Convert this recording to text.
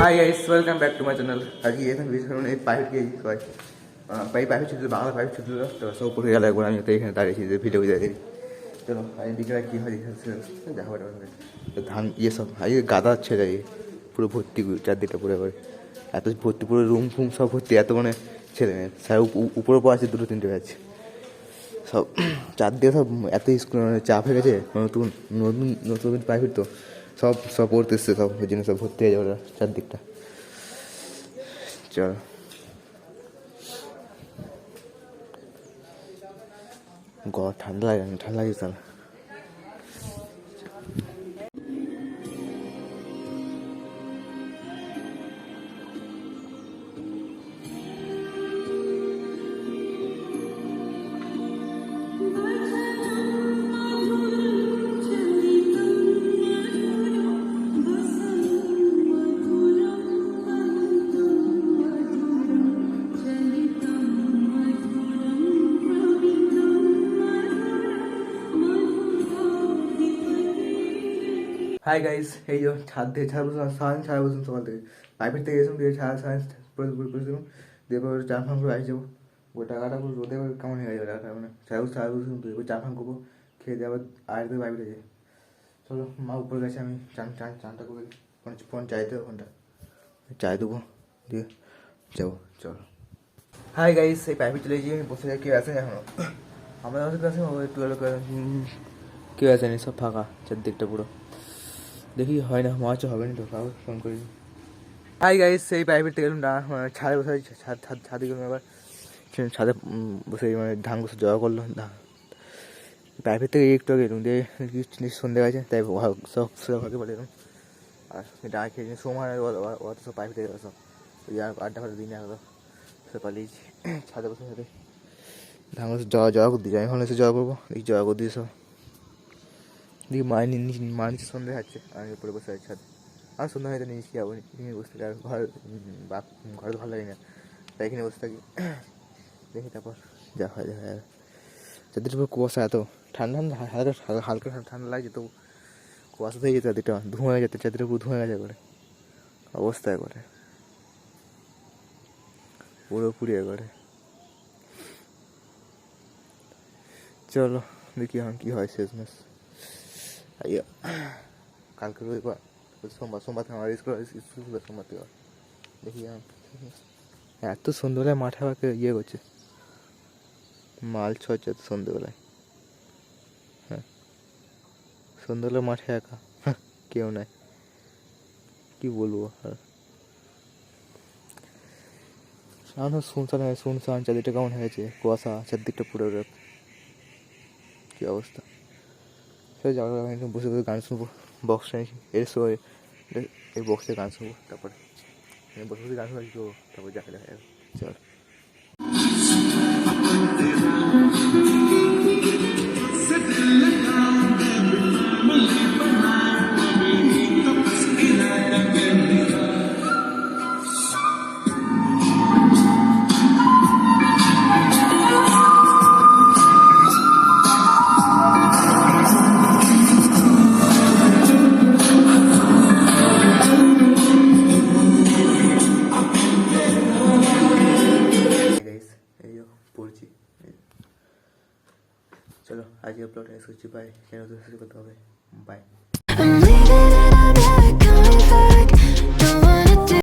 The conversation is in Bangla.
Hi guys welcome back to my channel আজকে এখানে বিশেষ এই পাইপ গিয়ে কয় পাইপ পাইপ ছিল বাংলা পাইপ ছিল তো সব উপরে গেল একবার আমি তো এখানে দাঁড়িয়েছি যে ভিডিও দেখি চলো, আমি বিকেলে কী হয় দেখা তো ধান ইয়ে সব এই গাদা ছেড়ে পুরো ভর্তি চারদিকটা পুরো করে এত ভর্তি, পুরো রুম ফুম সব ভর্তি, এত মানে ছেলে মেয়ে। স্যার উপরে পর আছে দুটো, তিনটে ব্যাচ সব, চারদিকে সব এত স্কুল মানে চাপ হয়ে গেছে, নতুন নতুন নতুন প্রাইভেট তো। সব সব পড়তে এসছে, সব ওই জন্য সব ভর্তি হয়ে যাবে চারদিকটা। চল। গ, ঠান্ডা লাগে ঠান্ডা লাগে তাহলে। হাই গাইস এই যে ছাদ থেকে ছাদ বসুন সারাদিন ছাড়া বসুন সকাল থেকে প্রাইভেট থেকে এসেছিলাম দিয়ে ছাড়া সায়েন্স পড়েছিলাম দিয়ে এবার চা ফান করে আসি যাব। টাকাটা রোদে কেমন হয়ে যাবে টাকাটা মানে ছাড়া ছাড়া বসুন তো এবার চা ফান করব, খেয়ে দিয়ে আবার আয়ের দিয়ে প্রাইভেটে যাই। চলো, মা উপরে গেছে, আমি চান চান চানটা করে ফোন ফোন চাই দেবো ফোনটা। চাই দেবো, দিয়ে যাব, চলো। হাই গাইস এই প্রাইভেট চলে গিয়ে বসে যাই কেউ আসেনি এখনও। আমাদের ওই টুয়েলভ কেউ আসেনি, সব ফাঁকা, চারদিকটা পুরো। দেখি হয় না, মনে হবে না কাউ ফোন করি হাই গাইস সেই প্রাইভেট থেকে না মানে ছাদে বসে ছাদ ছাদ, ছাদে গেলাম এবার ছাদে বসে মানে ধান বসে জড়া করল ধান প্রাইভেট থেকে একটু আগে এলাম দিয়ে সন্ধে গেছে, তাই সব সব ভাগে বলে এলাম। আর ডাক খেয়েছি সময় ওরা তো সব প্রাইভেট থেকে সব। ওই আর আড্ডা ফাড্ডা দিনে গেলো সে পালিয়েছি, ছাদে বসে সাথে ধান বসে জড়া জড়া করে দিয়েছি আমি এসে জড়া করব, দেখি জড়া করে দিয়ে সব। দেখি মা মা নিচে সন্ধ্যে খাচ্ছে আমি উপরে বসে আছি, ছাদে। আর সন্ধ্যা হয়তো কি যাব নিয়ে বসে থাকি, আর ঘর ঘরে তো ভালো লাগে না। তাই এখানে বসে থাকি। দেখি তারপর যা হয় দেখা যাবে চারদিকে পুরো কুয়াশা এত। ঠান্ডা ঠান্ডা, হালকা হালকা ঠান্ডা লাগছে তো। কুয়াশা থেকে যেত চারদিকটা ধোঁয়া হয়ে যেত চারদিকে পুরো ধোঁয়া গেছে করে অবস্থা করে পুরোপুরি করে চলো, দেখি এখন কী হয় শেষ মেশ আইয়া কালকে রবিবার সোমবার সোমবার থেকে আমার স্কুল স্কুল সোমবার থেকে দেখি এত সন্ধ্যেবেলায় মাঠে আমাকে ইয়ে করছে মাল ছচ্ছে এত সন্ধ্যেবেলায় হ্যাঁ সন্ধ্যেবেলা মাঠে একা কেউ নাই কি বলব আর সামনে শুনশান হয়ে শুনশান চারদিকটা কেমন হয়েছে কুয়াশা চারদিকটা পুরো। কি অবস্থা সে যাওয়ার আগে একদম বসে বসে গান শুনব বক্স নিয়েছি এর সময় এই বক্সে গান শুনব, তারপরে বসে বসে গান শুনব তারপর যাকে দেখা যাবে। চল। শেষ করছি বাই কেন করতে হবে? বাই